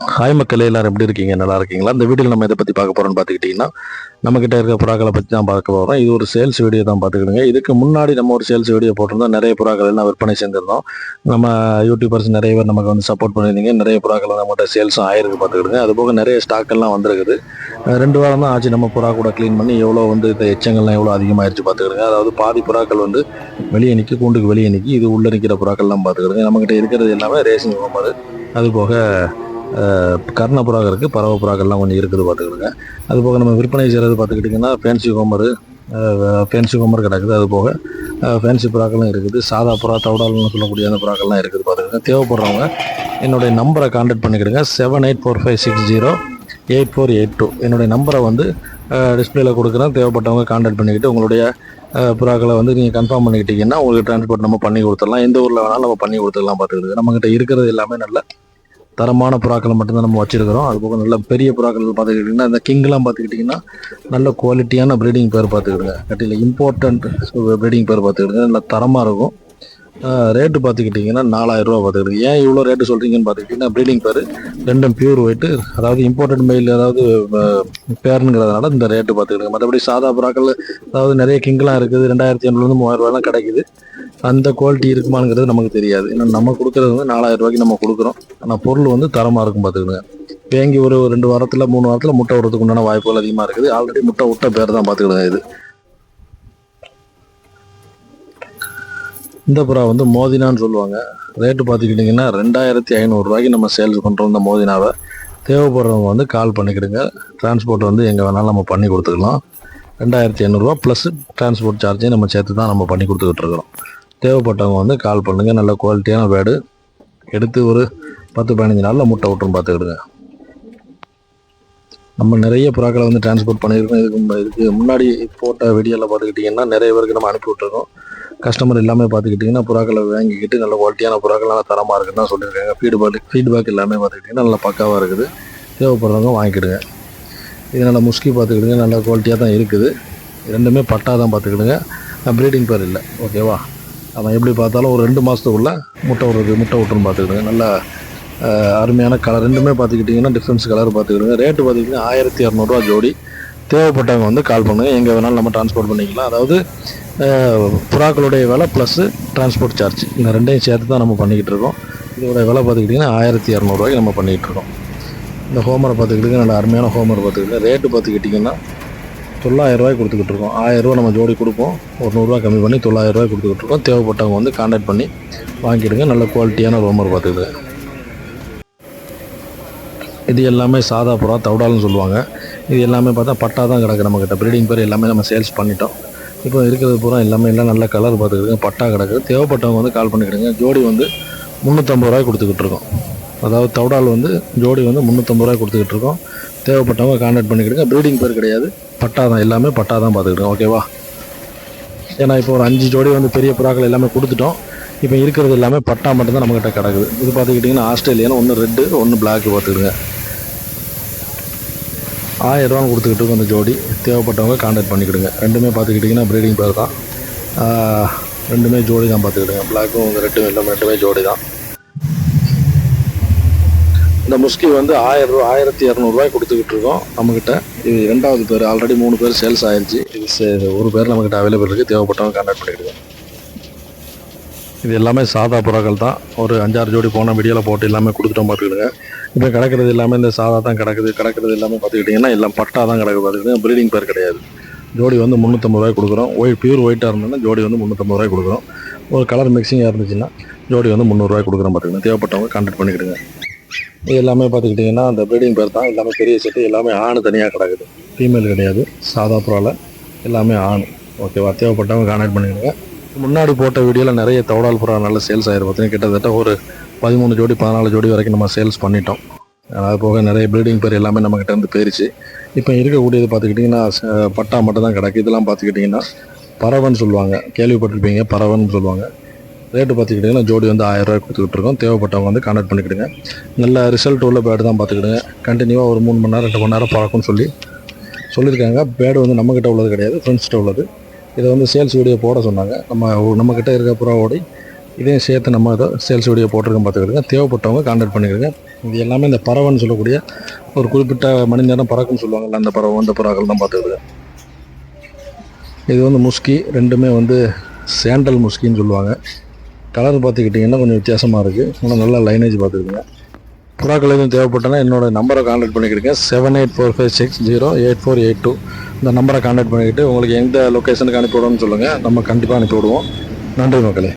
Hi மக்களே எல்லாரும் எப்படி இருக்கீங்க? நல்லா இருக்கீங்களா? இந்த வீடியோவில் நம்ம இதை பற்றி பார்க்க போகிறோம்னு பார்த்துக்கிட்டிங்கன்னா நம்மக்கிட்ட இருக்க புறாக்களை பற்றி தான் பார்க்க போகிறோம் இது ஒரு சேல்ஸ் வீடியோ தான் பார்த்துக்கிடுங்க. இதுக்கு முன்னாடி நம்ம ஒரு சேல்ஸ் வீடியோ போட்டிருந்தோம். நிறைய புறாக்கள் எல்லாம் விற்பனை செஞ்சிருந்தோம். நம்ம யூடியூபர்ஸ் நிறைய பேர் நமக்கு வந்து சப்போர்ட் பண்ணியிருந்தீங்க. நிறைய புறாக்கள் நம்மகிட்ட சேல்ஸும் ஆயிருக்கு பார்த்துக்கிடுங்க. அது போக நிறைய ஸ்டாக் எல்லாம் வந்திருக்குது. ரெண்டு வாரம் தான் ஆச்சு நம்ம புறா கூட க்ளீன் பண்ணி. எவ்வளோ வந்து இந்த எச்சங்கள்லாம் எவ்வளோ அதிகமாகிடுச்சு பார்த்துக்கிடுங்க. அதாவது பாதி புறாக்கள் வந்து வெளியே நிற்கி கூண்டுக்கு வெளியே நிற்கி இது உள்ளே நிற்கிற புறாக்கள்லாம் பார்த்துக்கிடுங்க. நம்மக்கிட்ட இருக்கிறது எல்லாமே ரேசிங் போகும்போது அது போக கர்ண புறாக இருக்குது பறவை புறாக்கள்லாம் கொஞ்சம் இருக்குது பார்த்துக்கிடுங்க. அது போக நம்ம விற்பனை செய்கிறது பார்த்துக்கிட்டிங்கன்னா ஃபேன்சி ஹோமரு ஃபேன்சி ஹோமர் கிடக்குது அது போக ஃபேன்சி புறாக்களும் இருக்குது. சாதா புறா தவடால்னு சொல்லக்கூடிய அந்த புறாக்கள்லாம் இருக்குது பார்த்துக்கிடுங்க. தேவைப்படுறவங்க என்னுடைய நம்பரை contact பண்ணிக்கிடுங்க. Seven eight four five six zero eight four eight two என்னுடைய நம்பரை வந்து டிஸ்பிளேல கொடுக்குறேன். தேவைப்பட்டவங்க காண்டாக்ட் பண்ணிக்கிட்டு உங்களுடைய புறாக்களை வந்து நீங்கள் கன்ஃபார்ம் பண்ணிக்கிட்டீங்கன்னா உங்களுக்கு டிரான்ஸ்போர்ட் நம்ம பண்ணி கொடுத்துடலாம். எந்த ஊரில் வேணாலும் நம்ம பண்ணி கொடுத்துடலாம் பார்த்துக்கிட்டு நம்மகிட்ட இருக்கிறது எல்லாமே நல்ல தரமான புறாக்களை மட்டும்தான் நம்ம வச்சிருக்கிறோம். அது போக நல்ல பெரிய புறாக்கள் பார்த்துக்கிட்டிங்கன்னா இந்த கிங்லாம் பார்த்துக்கிட்டிங்கன்னா நல்ல குவாலிட்டியான ப்ரீடிங் பேர் பார்த்துக்கிடுங்க. கட்டியில் இம்பார்ட்டண்ட் ப்ரீடிங் பேர் பார்த்துக்கிடுங்க. நல்ல தரமாக இருக்கும். ரேட்டு பார்த்துக்கிட்டிங்கன்னா நாலாயிரரூவா பார்த்துக்கிட்டு ஏன் இவ்வளோ ரேட்டு சொல்கிறீங்கன்னு பார்த்துக்கிட்டிங்கன்னா ப்ரீடிங் பேர் ரெண்டும் பியூர் ஒயிட்டு அதாவது இம்போர்ட்டட் மெயில் அதாவது பேருங்கிறதுனால இந்த ரேட்டு பார்த்துக்கிடுங்க. மற்றபடி சாதா புறாக்கள் அதாவது நிறைய கிங்லாம் இருக்குது. ரெண்டாயிரத்தி ஐநூறுலேருந்து மூவாயிரம் ரூபாய்லாம் கிடைக்குது. அந்த குவாலிட்டி இருக்குமாங்கிறது நமக்கு தெரியாது. ஏன்னா நம்ம கொடுக்குறது வந்து நாலாயிரம் ரூபாய்க்கு நம்ம கொடுக்குறோம். ஆனால் பொருள் வந்து தரமாக இருக்கும் பார்த்துக்கணுங்க வேங்கி ஒரு ரெண்டு வாரத்தில் மூணு வாரத்தில் முட்டை விடுறதுக்கு உண்டான வாய்ப்புகள் அதிகமாக இருக்குது. ஆல்ரெடி முட்டை விட்ட பேர் தான் பார்த்துக்கிடுங்க இது. இந்த புறா வந்து மோதினான்னு சொல்லுவாங்க. ரேட்டு பார்த்துக்கிட்டிங்கன்னா ரெண்டாயிரத்தி ஐநூறுரூவாய்க்கு நம்ம சேல்ஸ் பண்ணுறோம் இந்த மோதினாவை. தேவைப்படுறவங்க வந்து கால் பண்ணிக்கிடுங்க. டிரான்ஸ்போர்ட் வந்து எங்கே வேணாலும் நம்ம பண்ணி கொடுத்துக்கலாம். ரெண்டாயிரத்தி ஐநூறுரூவா ப்ளஸ் டிரான்ஸ்போர்ட் சார்ஜையும் நம்ம சேர்த்து தான் நம்ம பண்ணி கொடுத்துக்கிட்டு இருக்கிறோம். தேவைப்பட்டவங்க வந்து கால் பண்ணுங்கள் நல்ல குவாலிட்டியான பேடு எடுத்து ஒரு பத்து பதினஞ்சு நாளில் முட்டை விட்டுரும் பார்த்துக்கிடுங்க. நம்ம நிறைய புறாக்களை வந்து டிரான்ஸ்போர்ட் பண்ணியிருக்கோம். இதுக்கு இதுக்கு முன்னாடி போட்ட வீடியோவில் பார்த்துக்கிட்டிங்கன்னா நிறைய பேருக்கு நம்ம அனுப்பி விட்டுருக்கோம். கஸ்டமர் எல்லாமே பார்த்துக்கிட்டிங்கன்னா புறாக்களை வாங்கிக்கிட்டு நல்ல குவாலிட்டியான புறாக்கள் நல்லா தரமாக இருக்குன்னு தான் சொல்லியிருக்காங்க. ஃபீட்பேக் ஃபீட்பேக் எல்லாமே பார்த்துக்கிட்டிங்கன்னா நல்லா பக்காவாக இருக்குது. தேவைப்படுறவங்க வாங்கிக்கிடுங்க. இது நல்லா முஸ்கி பார்த்துக்கிடுங்க. நல்ல குவாலிட்டியாக தான் இருக்குது. ரெண்டுமே பட்டா தான் பார்த்துக்கிடுங்க. ப்ரீடிங் பேர் இல்லை. ஓகேவா அவன் எப்படி பார்த்தாலும் ஒரு ரெண்டு மாதத்துக்குள்ளே முட்டை விடுறது முட்டை விட்டுன்னு பார்த்துக்கிடுங்க நல்லா அருமையான கலர் ரெண்டுமே பார்த்துக்கிட்டிங்கன்னா டிஃப்ரென்ஸ் கலர் பார்த்துக்கிடுங்க ரேட்டு பார்த்துக்கிட்டிங்கன்னா ஆயிரத்தி இரநூறுவா ஜோடி. தேவைப்பட்டவங்க வந்து கால் பண்ணுங்கள் எங்கே வேணாலும் நம்ம டிரான்ஸ்போர்ட் பண்ணிக்கலாம். அதாவது புறாக்களுடைய விலை ப்ளஸ்ஸு டிரான்ஸ்போர்ட் சார்ஜ் இந்த ரெண்டையும் சேர்த்து தான் நம்ம பண்ணிக்கிட்டு இருக்கோம். இதோட விலை பார்த்துக்கிட்டிங்கன்னா ஆயிரத்தி இரநூறுவாய்க்கு நம்ம பண்ணிக்கிட்டு இருக்கோம். இந்த ஹோமரை பார்த்துக்கிட்டிங்கன்னா நல்ல அருமையான ஹோமர் பார்த்துக்கிட்டு ரேட்டு பார்த்துக்கிட்டிங்கன்னா தொள்ளாயிரம் கொடுத்துக்கிட்டு இருக்கோம் ஆயிரம் ரூபாய் நம்ம ஜோடி கொடுப்போம். ஒரு நூறுரூவா கம்மி பண்ணி தொள்ளாயிரம் ரூபாய் கொடுத்துக்கிட்டு இருக்கோம் தேவைப்பட்டவங்க வந்து காண்டாக்ட் பண்ணி வாங்கிடுங்க. நல்ல குவாலிட்டியான ரோமர் பார்த்துக்குது இது எல்லாமே சாதா புறா தவிடால்னு சொல்லுவாங்க. இது எல்லாமே பார்த்தா பட்டா தான் கிடக்கு நம்மக்கிட்ட ப்ரீடிங் பேர் எல்லாமே நம்ம சேல்ஸ் பண்ணிட்டோம். இப்போ இருக்கிறது பூரா எல்லாமே எல்லாம் நல்ல கலர் பார்த்துக்கிட்டு பட்டா கிடக்கு. தேவைப்பட்டவங்க வந்து கால் பண்ணிக்கிடுங்க. ஜோடி வந்து முந்நூற்றம்பது ரூபாய் கொடுத்துக்கிட்டு இருக்கோம் அதாவது தவுடால் வந்து ஜோடி வந்து முந்நூற்றம்பது ரூபாய் கொடுத்துக்கிட்டு இருக்கோம் தேவைப்பட்டவங்க காண்டாக்ட் பண்ணிக்கிடுங்க ப்ரீடிங் பேர் கிடையாது. பட்டா தான் எல்லாமே பட்டா தான் பார்த்துக்கிடுங்க ஓகேவா ஏன்னா இப்போ ஒரு அஞ்சு ஜோடி வந்து பெரிய புறாக்கள் எல்லாமே கொடுத்துட்டோம். இப்போ இருக்கிறது எல்லாமே பட்டா மட்டும்தான் நம்மக்கிட்ட கிடக்குது. இது பார்த்துக்கிட்டிங்கன்னா ஆஸ்திரேலியான்னு ஒன்று ரெட்டு ஒன்று பிளாக் பார்த்துக்கிடுங்க. ஆயிரரூவான்னு கொடுத்துக்கிட்டு இருக்கோம் அந்த ஜோடி. தேவைப்பட்டவங்க காண்டாக்ட் பண்ணிக்கிடுங்க. ரெண்டுமே பார்த்துக்கிட்டிங்கன்னா ப்ரீடிங் பேர் தான். ரெண்டுமே ஜோடி தான் பார்த்துக்கிடுங்க. பிளாக்கும் ரெட்டும் எல்லாமே ரெண்டுமே ஜோடி தான். இந்த முஸ்கி வந்து ஆயிரம் ரூபா ஆயிரத்தி இரநூறுவாய் கொடுத்துக்கிட்டு இருக்கோம் நம்மக்கிட்ட இது ரெண்டாவது பேர் ஆல்ரெடி மூணு பேர் சேல்ஸ் ஆயிடுச்சு இது சே- ஒரு பேர் நம்மக்கிட்ட அவைலபிள் இருக்குது தேவைப்பட்டவங்க கான்டாக்ட் பண்ணிக்கிடுங்க. இது எல்லாமே சாதா புறாக்கள் தான். ஒரு அஞ்சாறு ஜோடி போன வீடியோவில் போட்டு எல்லாமே கொடுத்துட்டோம் பார்த்துக்கிடுங்க. இப்போ கிடக்கிறது எல்லாமே இந்த சாதா தான் கிடக்குது. கிடக்கிறது எல்லாமே பார்த்துக்கிட்டிங்கன்னா எல்லாம் பட்டா தான் கிடக்கு பார்த்துக்கிட்டு ப்ரீடிங் பேர் கிடையாது. ஜோடி வந்து முந்நூற்றம்பது ரூபாய் கொடுக்குறோம். ஒயிட் பியூர் ஒயிட்டாக இருந்ததுன்னா ஜோடி வந்து முந்நூற்றம்பது ரூபாய் கொடுக்குறோம். ஒரு கலர் மிக்சிங்காக இருந்துச்சுன்னா ஜோடி வந்து முந்நூறுரூவாய் கொடுக்குறோம் பார்த்துக்கிடுங்க. தேவைப்பட்டவங்க கான்டாக்ட் பண்ணிக்கிடுங்க. இது எல்லாமே பார்த்துக்கிட்டிங்கன்னா அந்த ப்ரீடிங் பேர் தான். எல்லாமே பெரிய செட்டு எல்லாமே ஆண் தனியாக கிடக்குது. ஃபீமேல் கிடையாது. சாதா புறாவில் எல்லாமே ஆண். ஓகேவா தேவைப்பட்டவங்க கான்டாக்ட் பண்ணிடுங்க முன்னாடி போட்ட வீடியோவில் நிறைய தவடால் புறா நல்ல சேல்ஸ் ஆயிரும் பார்த்தீங்கன்னா கிட்டத்தட்ட ஒரு பதிமூணு ஜோடி பதினாலு ஜோடி வரைக்கும் நம்ம சேல்ஸ் பண்ணிட்டோம். அது போக நிறைய ப்ரீடிங் பேர் எல்லாமே நம்மக்கிட்ட இருந்து போயிருச்சு. இப்போ இருக்கக்கூடியது பார்த்துக்கிட்டிங்கன்னா ச- பட்டா மட்டும் தான் கிடக்கு. இதெல்லாம் பார்த்துக்கிட்டிங்கன்னா பறவைன்னு சொல்லுவாங்க. கேள்விப்பட்டிருப்பீங்க பறவைன்னு சொல்லுவாங்க. ரேட்டு பார்த்துக்கிட்டிங்கன்னா ஜோடி வந்து ஆயிரம் ரூபாய் கொடுத்துக்கிட்டு இருக்கோம் தேவைப்பட்டவங்க வந்து கான்டாக்ட் பண்ணிக்கிடுங்க. நல்ல ரிசல்ட் உள்ள பேடு தான் பார்த்துக்கிடுங்க. கண்டினியூவாக ஒரு மூணு மணி நேரம் ரெண்டு மணி நேரம் பழக்கம்னு சொல்லி சொல்லியிருக்காங்க. பேடு வந்து நம்மக்கிட்ட உள்ளது கிடையாது. ஃப்ரெண்ட்ஸ்கிட்ட உள்ளது. இதை வந்து சேல்ஸ் வீடியோ போட சொன்னாங்க. நம்ம நம்மக்கிட்ட இருக்க புறாவோடி இதையும் சேர்த்து நம்ம இதை சேல்ஸ் வீடியோ போட்டிருக்கோம் பார்த்துக்கிடுங்க. தேவைப்பட்டவங்க கான்டாக்ட் பண்ணிக்கிடுங்க. இது எல்லாமே இந்த பறவைன்னு சொல்லக்கூடிய ஒரு குறிப்பிட்ட மணி நேரம் பறக்குன்னு சொல்லுவாங்கல்ல அந்த பறவை அந்த புறாக்கள் தான் பார்த்துக்கிடுங்க. இது வந்து முஸ்கி. ரெண்டுமே வந்து சேண்டல் முஸ்கின்னு சொல்லுவாங்க. கலர் பார்த்துக்கிட்டிங்கன்னா கொஞ்சம் வித்தியாசமாக இருக்குது ஆனால் நல்லா லைனேஜ் பார்த்துருக்குங்க புறாக்கள் எதுவும் தேவைப்பட்டனா என்னோடய நம்பரை contact பண்ணிக்கிடுங்க. Seven eight four five six zero eight four eight two இந்த நம்பரை காண்டாக்ட் பண்ணிக்கிட்டு உங்களுக்கு எந்த லொக்கேஷனுக்கு அனுப்பிவிடணும்னு சொல்லுங்கள் நம்ம கண்டிப்பாக அனுப்பிவிடுவோம் நன்றி மக்களே.